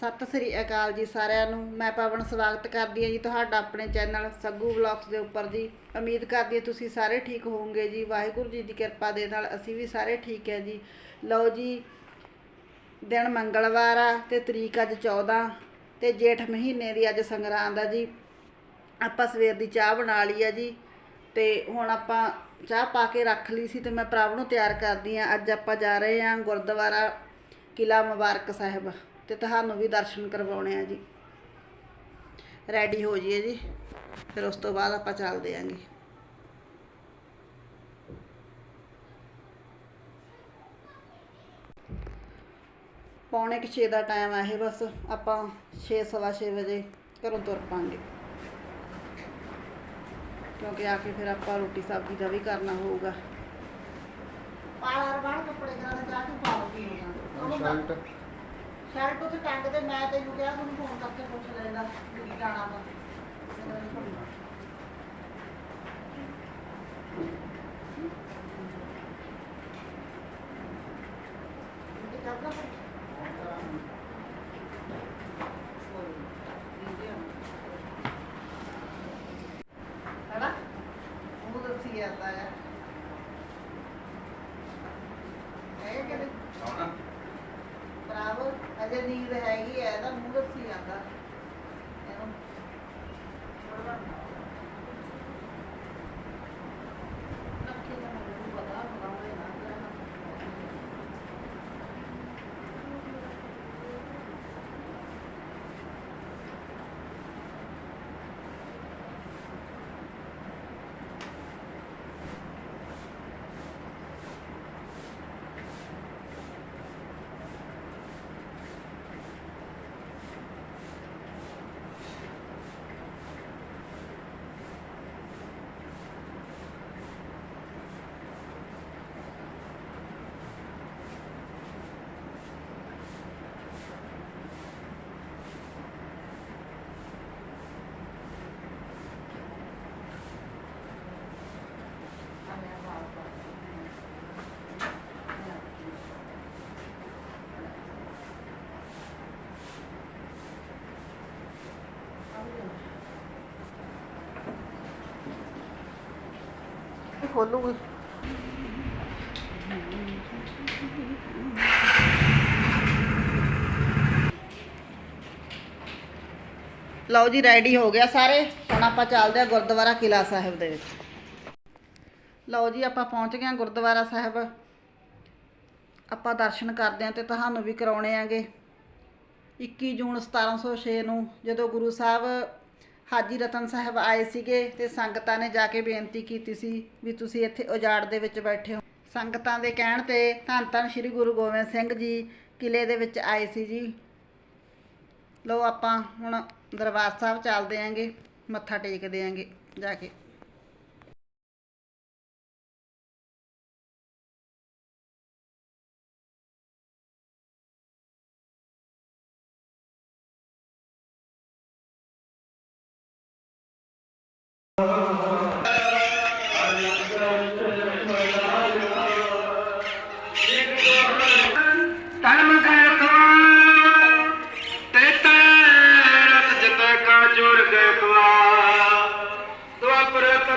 ਸਤਿ ਸ੍ਰੀ ਅਕਾਲ ਜੀ ਸਾਰਿਆਂ ਨੂੰ। ਮੈਂ ਪਵਨ ਸਵਾਗਤ ਕਰਦੀ ਹਾਂ ਜੀ ਤੁਹਾਡਾ ਆਪਣੇ ਚੈਨਲ ਸੱਗੂ ਵਲੌਗਸ ਦੇ ਉੱਪਰ ਜੀ। ਉਮੀਦ ਕਰਦੀ ਹਾਂ ਤੁਸੀਂ ਸਾਰੇ ਠੀਕ ਹੋਵੋਗੇ ਜੀ। ਵਾਹਿਗੁਰੂ ਜੀ ਦੀ ਕਿਰਪਾ ਦੇ ਨਾਲ ਅਸੀਂ ਵੀ ਸਾਰੇ ਠੀਕ ਹੈ ਜੀ। ਲਓ ਜੀ, ਦਿਨ ਮੰਗਲਵਾਰ ਆ ਤੇ ਤਰੀਕ ਅੱਜ 14 ਤੇ ਜੇਠ ਮਹੀਨੇ ਦੀ ਅੱਜ ਸੰਗਰਾਂਦ ਆ ਜੀ। ਆਪਾਂ ਸਵੇਰ ਦੀ ਚਾਹ ਬਣਾ ਲਈ ਆ ਜੀ ਤੇ ਹੁਣ ਆਪਾਂ ਚਾਹ ਪਾ ਕੇ ਰੱਖ ਲਈ ਸੀ ਤੇ ਮੈਂ ਪ੍ਰਭ ਨੂੰ ਤਿਆਰ ਕਰਦੀ ਆ ਅੱਜ ਆਪਾਂ ਜਾ ਰਹੇ ਆ ਗੁਰਦੁਆਰਾ ਕਿਲਾ ਮੁਬਾਰਕ ਸਾਹਿਬ। ਤੇ ਤੁਹਾਨੂੰ ਵੀ ਦਰਸ਼ਨ ਕਰਵਾਉਣੇ ਆ ਜੀ। ਰੈਡੀ ਹੋ ਜਾਈਏ ਜੀ। ਫਿਰ ਉਸ ਤੋਂ ਬਾਅਦ ਆਪਾਂ ਚੱਲਦੇ ਆਂਗੇ ਪੌਣੇ ਕੁ ਛੇ ਦਾ ਟਾਈਮ ਆ ਇਹ ਬਸ। ਆਪਾਂ 6 ਸਵਾ ਛੇ ਵਜੇ ਘਰੋਂ ਤੁਰ ਪਾਂਗੇ। ਕਿਉਂਕਿ ਆ ਕੇ ਫਿਰ ਆਪਾਂ ਰੋਟੀ ਸਬਜ਼ੀ ਦਾ ਵੀ ਕਰਨਾ ਹੋਊਗਾ। ਪਾਲਰ ਬਾਹਰ ਕੱਪੜੇ ਕਰਾਣੇ ਜਾ ਕੇ ਪਾਉਗੀ ਸ਼ਰਟ ਸ਼ਰਟ ਉੱਥੇ ਟੰਗ ਤੇ ਮੈਂ ਤੈਨੂੰ ਕਿਹਾ ਤੁਹਾਨੂੰ ਫੋਨ ਕਰਕੇ ਪੁੱਛ ਲੈਂਦਾ ਕਿ ਜਾਣਾ ਵਾ। ਹੈਨਾ ਫਾਇਦਾ ਮੁਰਸੀ ਆਂਦਾ ਖੋਲੂਗੀ। ਲਓ ਜੀ ਰੈਡੀ ਹੋ ਗਿਆ ਸਾਰੇ। ਹੁਣ ਆਪਾਂ ਚੱਲਦੇ ਆ ਗੁਰਦੁਆਰਾ ਕਿਲਾ ਸਾਹਿਬ ਦੇ ਵਿੱਚ। ਲਓ ਜੀ, ਆਪਾਂ ਪਹੁੰਚ ਗਏ ਆ ਗੁਰਦੁਆਰਾ ਸਾਹਿਬ। ਆਪਾਂ ਦਰਸ਼ਨ ਕਰਦੇ ਆ ਤੇ ਤੁਹਾਨੂੰ ਵੀ ਕਰਾਉਣੇ ਆਗੇ 21 ਜੂਨ 1706 ਨੂੰ ਜਦੋਂ ਗੁਰੂ ਸਾਹਿਬ ਹਾਜੀ ਰਤਨ ਸਾਹਿਬ ਆਏ ਸੀਗੇ ਤੇ ਸੰਗਤਾਂ ਨੇ ਜਾ ਕੇ ਬੇਨਤੀ ਕੀਤੀ ਸੀ ਵੀ ਤੁਸੀਂ ਇੱਥੇ ਉਜਾੜ ਦੇ ਵਿੱਚ ਬੈਠੇ ਹੋ। ਸੰਗਤਾਂ ਦੇ ਕਹਿਣ ਤੇ ਧੰਨ ਧੰਨ ਸ੍ਰੀ ਗੁਰੂ ਗੋਬਿੰਦ ਸਿੰਘ ਜੀ ਕਿਲੇ ਦੇ ਵਿੱਚ ਆਏ ਸੀ ਜੀ। ਲੋ ਆਪਾਂ ਹੁਣ ਦਰਬਾਰ ਸਾਹਿਬ ਚੱਲਦੇ ਆਂਗੇ, ਮੱਥਾ ਟੇਕਦੇ ਆਂਗੇ ਜਾ ਕੇ।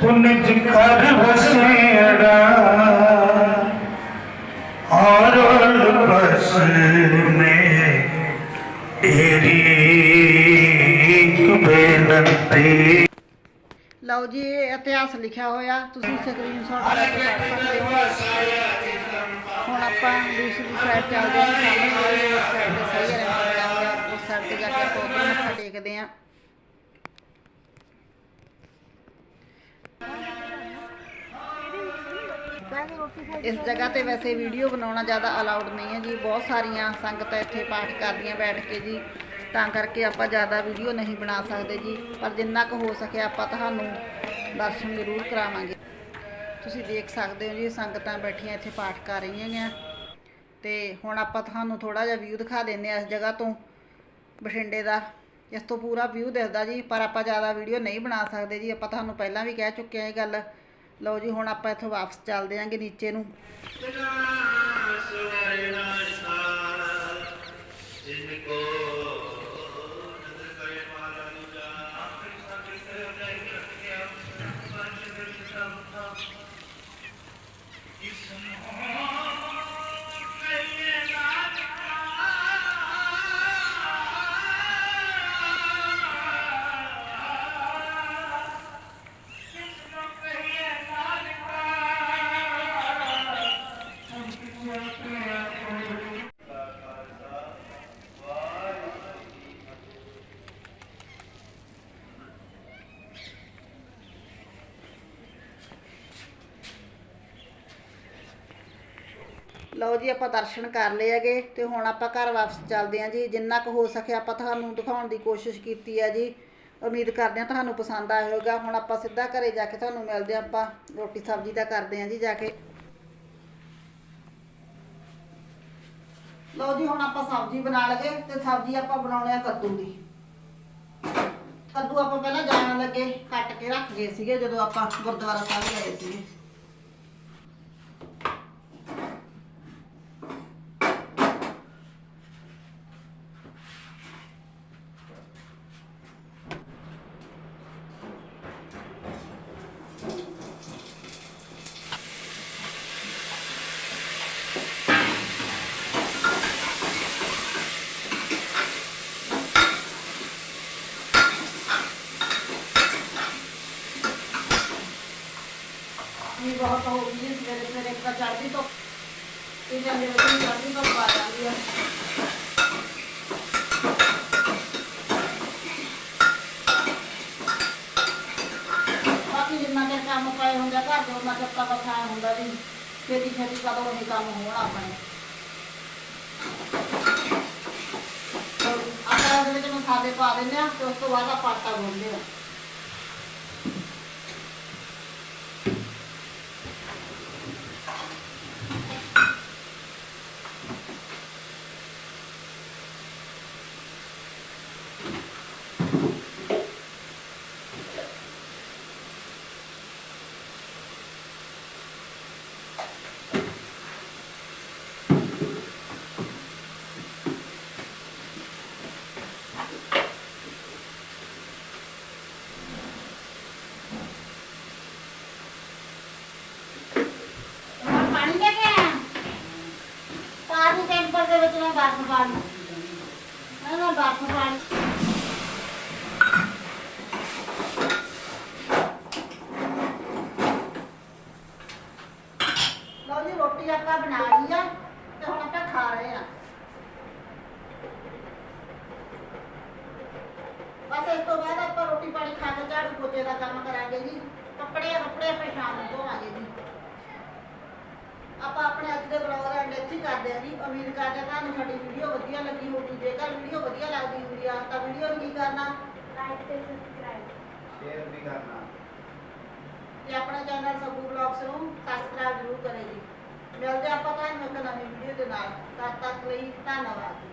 ਪੁੰਨ ਜਿਕਰ ਵਸੇੜਾ ਔਰ ਬਸ ਨੇ ਤੇਰੀ ਬੇਨਤੀ ਲਓ ਜੀ ਇਹ ਇਤਿਹਾਸ ਲਿਖਿਆ ਹੋਇਆ ਤੁਸੀਂ ਸਕਰੀਨਸ਼ਾਟ ਲੈ ਕੇ ਪੜ੍ਹ ਸਕਦੇ ਹੋ ਹੁਣ ਆਪਾਂ ਦੂਸਰੀ ਸਾਈਡ ਚੱਲਦੇ ਹਾਂ, ਸਾਹਮਣੇ ਵਾਲੀ ਸਾਈਡ ਤੇ ਸਹੀ ਅਰੇਂਜ ਕਰਾਂਗੇ ਉਸ ਸਾਈਡ ਤੇ ਜਾ ਕੇ ਆਪਾਂ ਉੱਧਰ ਮੱਥਾ ਟੇਕਦੇ ਹਾਂ। ਇਸ ਜਗ੍ਹਾ ਤੇ ਵੈਸੇ ਵੀਡੀਓ ਬਣਾਉਣਾ ਜ਼ਿਆਦਾ ਅਲਾਉਡ ਨਹੀਂ ਹੈ ਜੀ, ਬਹੁਤ ਸਾਰੀਆਂ ਸੰਗਤਾਂ ਇੱਥੇ ਪਾਠ ਕਰਦੀਆਂ ਬੈਠ ਕੇ ਜੀ, ਤਾਂ ਕਰਕੇ ਆਪਾਂ ਜ਼ਿਆਦਾ ਵੀਡੀਓ ਨਹੀਂ ਬਣਾ ਸਕਦੇ ਜੀ, ਪਰ ਜਿੰਨਾ ਕੁ ਹੋ ਸਕਿਆ ਆਪਾਂ ਤੁਹਾਨੂੰ ਦਰਸ਼ਨ ਜ਼ਰੂਰ ਕਰਾਵਾਂਗੇ। ਤੁਸੀਂ ਦੇਖ ਸਕਦੇ ਹੋ ਜੀ ਸੰਗਤਾਂ ਬੈਠੀਆਂ ਇੱਥੇ ਪਾਠ ਕਰ ਰਹੀਆਂ ਹੈਗੀਆਂ। ਤੇ ਹੁਣ ਆਪਾਂ ਤੁਹਾਨੂੰ ਥੋੜਾ ਜਿਹਾ ਵਿਊ ਦਿਖਾ ਦਿੰਦੇ ਆ ਇਸ ਜਗ੍ਹਾ ਤੋਂ, ਬਠਿੰਡੇ ਦਾ। ਇਸ ਤੋਂ ਪੂਰਾ ਵਿਊ ਦਿਖਦਾ ਜੀ, ਪਰ ਆਪਾਂ ਜ਼ਿਆਦਾ ਵੀਡੀਓ ਨਹੀਂ ਬਣਾ ਸਕਦੇ ਜੀ। ਆਪਾਂ ਤੁਹਾਨੂੰ ਪਹਿਲਾਂ ਵੀ ਕਹਿ ਚੁੱਕੇ ਹਾਂ ਇਹ ਗੱਲ। ਲਓ ਜੀ, ਹੁਣ ਆਪਾਂ ਇੱਥੋਂ ਵਾਪਸ ਚੱਲਦੇ ਆਂਗੇ ਨੀਚੇ ਨੂੰ। ਲਓ ਜੀ, ਆਪਾਂ ਦਰਸ਼ਨ ਕਰ ਲਏ ਹੈਗੇ ਤੇ ਹੁਣ ਆਪਾਂ ਘਰ ਵਾਪਸ ਚੱਲਦੇ ਆਂ ਜੀ। ਜਿੰਨਾ ਕੁ ਹੋ ਸਕਿਆ ਆਪਾਂ ਤੁਹਾਨੂੰ ਦਿਖਾਉਣ ਦੀ ਕੋਸ਼ਿਸ਼ ਕੀਤੀ ਹੈ ਜੀ। ਉਮੀਦ ਕਰਦੇ ਹਾਂ ਤੁਹਾਨੂੰ ਪਸੰਦ ਆਇਆ ਹੋਵੇਗਾ। ਹੁਣ ਆਪਾਂ ਸਿੱਧਾ ਘਰੇ ਜਾ ਕੇ ਤੁਹਾਨੂੰ ਮਿਲਦੇ ਹਾਂ। ਆਪਾਂ ਰੋਟੀ ਸਬਜ਼ੀ ਦਾ ਕਰਦੇ ਆਂ ਜੀ ਜਾ ਕੇ। ਲਓ ਜੀ, ਹੁਣ ਆਪਾਂ ਸਬਜ਼ੀ ਬਣਾ ਲਗੇ ਤੇ ਸਬਜ਼ੀ ਆਪਾਂ ਬਣਾਉਣੇ ਆ ਕੱਦੂ ਦੀ। ਕੱਦੂ ਆਪਾਂ ਪਹਿਲਾਂ ਜਾਣ ਲੱਗੇ ਕੱਟ ਕੇ ਰੱਖ ਗਏ ਸੀਗੇ ਜਦੋਂ ਆਪਾਂ ਗੁਰਦੁਆਰਾ ਸਾਹਿਬ ਗਏ ਸੀਗੇ। ਵੀ ਹੋ ਗਈ ਜੀ, ਸਵੇਰੇ ਸਵੇਰੇ ਇੱਕ ਤਾਂ ਚੜ੍ਹਦੀ ਤੋਂ ਤੇ ਜਾਂਦੇ ਵਿੱਚ ਚੜ੍ਹਦੀ ਤੋਂ ਪਾ ਜਾਂਦੀ ਆ। ਬਾਕੀ ਜਿੰਨਾ ਚਿਰ ਕੰਮ ਪਏ ਹੁੰਦਾ ਘਰ ਦੇ ਉਹਨਾਂ ਚਿਰ ਤਾਂ ਬਸ ਹੁੰਦਾ ਵੀ ਛੇਤੀ ਛੇਤੀ ਕਦੋਂ ਇਹ ਕੰਮ ਹੋਣ ਆਪਣੇ। ਆਪਾਂ ਉਹਦੇ ਵਿੱਚ ਮਸਾਲੇ ਪਾ ਦਿੰਦੇ ਆ ਤੇ ਉਸ ਤੋਂ ਬਾਅਦ ਆਪਾਂ ਆਟਾ ਗੁੰਨਦੇ ਆ ਹੁਣ ਪਾਣੀ ਲੈ ਕੇ ਆਇਆ ਪਾਣੀ ਟੈਂਪਰ ਬਰਫ ਪਾਣੀ ਲਈ ਮੈਂ ਬਰਫ ਪਾ ਲਓ ਜੀ, ਰੋਟੀ ਆਪਾਂ ਬਣਾ ਲਈ ਆ ਤੇ ਹੁਣ ਆਪਾਂ ਖਾ ਰਹੇ ਆ। ਬਸ ਇਸ ਤੋਂ ਬਾਅਦ ਆਪਾਂ ਰੋਟੀ ਪਾਣੀ ਖਾ ਕੇ ਝਾੜੂ ਪੋਚੇ ਦਾ ਕੰਮ ਕਰਾਂਗੇ ਜੀ। ਕੱਪੜੇ ਕੱਪੜੇ ਆਪਾਂ ਸ਼ਾਮ ਨੂੰ ਧੋਵਾਂਗੇ ਜੀ। ਆਪਾਂ ਆਪਣੇ ਅੱਜ ਦੇ ਬਲੌਗ ਦਾ ਐਂਡ ਇੱਥੇ ਕਰਦੇ ਹਾਂ ਜੀ। ਉਮੀਦ ਕਰਦੇ ਹਾਂ ਤੁਹਾਨੂੰ ਸਾਡੀ ਵੀਡੀਓ ਵਧੀਆ ਲੱਗੀ ਹੋਊਗੀ। ਜੇਕਰ ਵੀਡੀਓ ਵਧੀਆ ਲੱਗਦੀ ਹੁੰਦੀ ਆ ਤਾਂ ਵੀਡੀਓ ਨੂੰ ਕੀ ਕਰਨਾ? ਲਾਈਕ ਤੇ ਸਬਸਕ੍ਰਾਈਬ ਸ਼ੇਅਰ ਵੀ ਕਰਨਾ। ਤੇ ਆਪਣਾ ਚੈਨਲ ਸੱਬੂ ਬਲੌਗਸ ਨੂੰ ਸਬਸਕ੍ਰਾਈਬ ਜ਼ਰੂਰ ਕਰੇ ਜੀ। ਮਿਲਦੇ ਆਪਾਂ ਤੁਹਾਨੂੰ ਇੱਕ ਨਵੀਂ ਵੀਡੀਓ ਦੇ ਨਾਲ। ਤਦ ਤੱਕ ਲਈ ਧੰਨਵਾਦ